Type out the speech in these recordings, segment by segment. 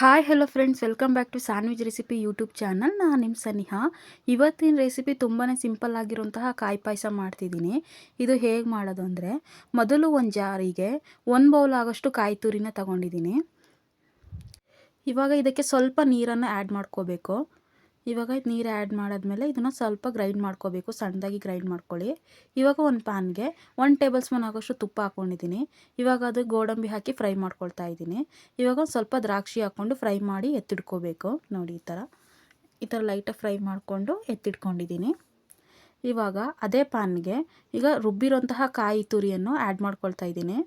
Hi hello friends welcome back to sandwich recipe YouTube channel ನಾನು ನಿಮ್ಮ ಸನಿಹಾ. ಇವತ್ತಿನ recipe ತುಂಬಾ ಸಿಂಪಲ್ ಆಗಿರುವಂತಹ ಕಾಯಿ ಪಾಯಸ ಮಾಡ್ತಿದ್ದೀನಿ. ಇದು ಹೇಗೆ ಮಾಡೋದು ಅಂದರೆ, ಮೊದಲು ಒಂದು ಜಾರಿಗೆ ಒಂದು ಬೌಲ್ ಆಗೋಷ್ಟು ಕಾಯಿ ತುರಿನ ತಗೊಂಡಿದ್ದೀನಿ. ಇವಾಗ ಇದಕ್ಕೆ ಸ್ವಲ್ಪ ನೀರನ್ನು ಆ್ಯಡ್ ಮಾಡ್ಕೋಬೇಕು. ಇವಾಗ ನೀರು ಆ್ಯಡ್ ಮಾಡಾದ್ಮೇಲೆ ಇದನ್ನು ಸ್ವಲ್ಪ ಗ್ರೈಂಡ್ ಮಾಡ್ಕೋಬೇಕು, ಸಣ್ಣದಾಗಿ ಗ್ರೈಂಡ್ ಮಾಡ್ಕೊಳ್ಳಿ. ಇವಾಗ ಒಂದು ಪ್ಯಾನ್ಗೆ ಒನ್ ಟೇಬಲ್ ಸ್ಪೂನ್ ಆಗೋಷ್ಟು ತುಪ್ಪ ಹಾಕ್ಕೊಂಡಿದ್ದೀನಿ ಇವಾಗ ಅದು ಗೋಡಂಬಿ ಹಾಕಿ ಫ್ರೈ ಮಾಡ್ಕೊಳ್ತಾ ಇದ್ದೀನಿ. ಇವಾಗ ಸ್ವಲ್ಪ ದ್ರಾಕ್ಷಿ ಹಾಕ್ಕೊಂಡು ಫ್ರೈ ಮಾಡಿ ಎತ್ತಿಡ್ಕೋಬೇಕು ನೋಡಿ ಈ ಥರ ಈ ಥರ ಲೈಟಾಗಿ ಫ್ರೈ ಮಾಡಿಕೊಂಡು ಎತ್ತಿಟ್ಕೊಂಡಿದ್ದೀನಿ. ಇವಾಗ ಅದೇ ಪ್ಯಾನ್ಗೆ ಈಗ ರುಬ್ಬಿರೋಂತಹ ಕಾಯಿ ತುರಿಯನ್ನು ಆ್ಯಡ್ ಮಾಡ್ಕೊಳ್ತಾ ಇದ್ದೀನಿ.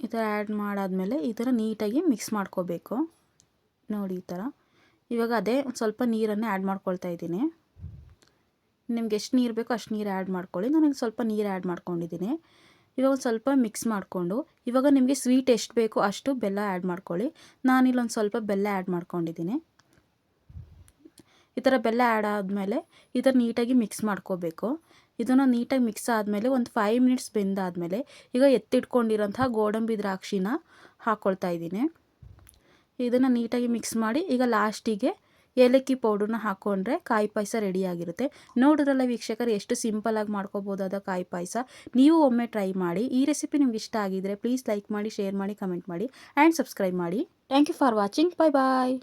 ಈ ಥರ ಆ್ಯಡ್ ಮಾಡಾದಮೇಲೆ ಈ ಥರ ನೀಟಾಗಿ ಮಿಕ್ಸ್ ಮಾಡ್ಕೋಬೇಕು. ನೋಡಿ ಈ ಥರ. ಇವಾಗ ಅದೇ ಒಂದು ಸ್ವಲ್ಪ ನೀರನ್ನು ಆ್ಯಡ್ ಮಾಡ್ಕೊಳ್ತಾ ಇದ್ದೀನಿ. ನಿಮ್ಗೆ ಎಷ್ಟು ನೀರು ಬೇಕೋ ಅಷ್ಟು ನೀರು ಆ್ಯಡ್ ಮಾಡ್ಕೊಳ್ಳಿ. ನನಗೆ ಸ್ವಲ್ಪ ನೀರು ಆ್ಯಡ್ ಮಾಡ್ಕೊಂಡಿದ್ದೀನಿ. ಇವಾಗ ಒಂದು ಸ್ವಲ್ಪ ಮಿಕ್ಸ್ ಮಾಡಿಕೊಂಡು, ಇವಾಗ ನಿಮಗೆ ಸ್ವೀಟ್ ಎಷ್ಟು ಬೇಕೋ ಅಷ್ಟು ಬೆಲ್ಲ ಆ್ಯಡ್ ಮಾಡ್ಕೊಳ್ಳಿ. ನಾನಿಲ್ಲೊಂದು ಸ್ವಲ್ಪ ಬೆಲ್ಲ ಆ್ಯಡ್ ಮಾಡ್ಕೊಂಡಿದ್ದೀನಿ. ಈ ಥರ ಬೆಲ್ಲ ಆ್ಯಡ್ ಆದಮೇಲೆ ಈ ಥರ ನೀಟಾಗಿ ಮಿಕ್ಸ್ ಮಾಡ್ಕೋಬೇಕು. ಇದನ್ನು ನೀಟಾಗಿ ಮಿಕ್ಸ್ ಆದಮೇಲೆ ಒಂದು ಫೈವ್ ಮಿನಿಟ್ಸ್ ಬೆಂದಾದಮೇಲೆ ಈಗ ಎತ್ತಿಟ್ಕೊಂಡಿರೋಂಥ ಗೋಡಂಬಿ ದ್ರಾಕ್ಷಿನ ಹಾಕ್ಕೊಳ್ತಾ ಇದ್ದೀನಿ. ಇದನ್ನು ನೀಟಾಗಿ ಮಿಕ್ಸ್ ಮಾಡಿ ಈಗ ಲಾಸ್ಟಿಗೆ ಏಲಕ್ಕಿ ಪೌಡ್ರನ್ನ ಹಾಕ್ಕೊಂಡ್ರೆ ಕಾಯಿ ಪಾಯಸ ರೆಡಿಯಾಗಿರುತ್ತೆ ನೋಡಿದ್ರಲ್ಲ ವೀಕ್ಷಕರು, ಎಷ್ಟು ಸಿಂಪಲಾಗಿ ಮಾಡ್ಕೋಬೋದಾದ ಕಾಯಿ ಪಾಯಸ. ನೀವು ಒಮ್ಮೆ ಟ್ರೈ ಮಾಡಿ, ಈ ರೆಸಿಪಿ ನಿಮ್ಗೆ ಇಷ್ಟ ಆಗಿದ್ರೆ ಪ್ಲೀಸ್ ಲೈಕ್ ಮಾಡಿ ಶೇರ್ ಮಾಡಿ ಕಮೆಂಟ್ ಮಾಡಿ ಆ್ಯಂಡ್ ಸಬ್ಸ್ಕ್ರೈಬ್ ಮಾಡಿ. Thank you for watching bye bye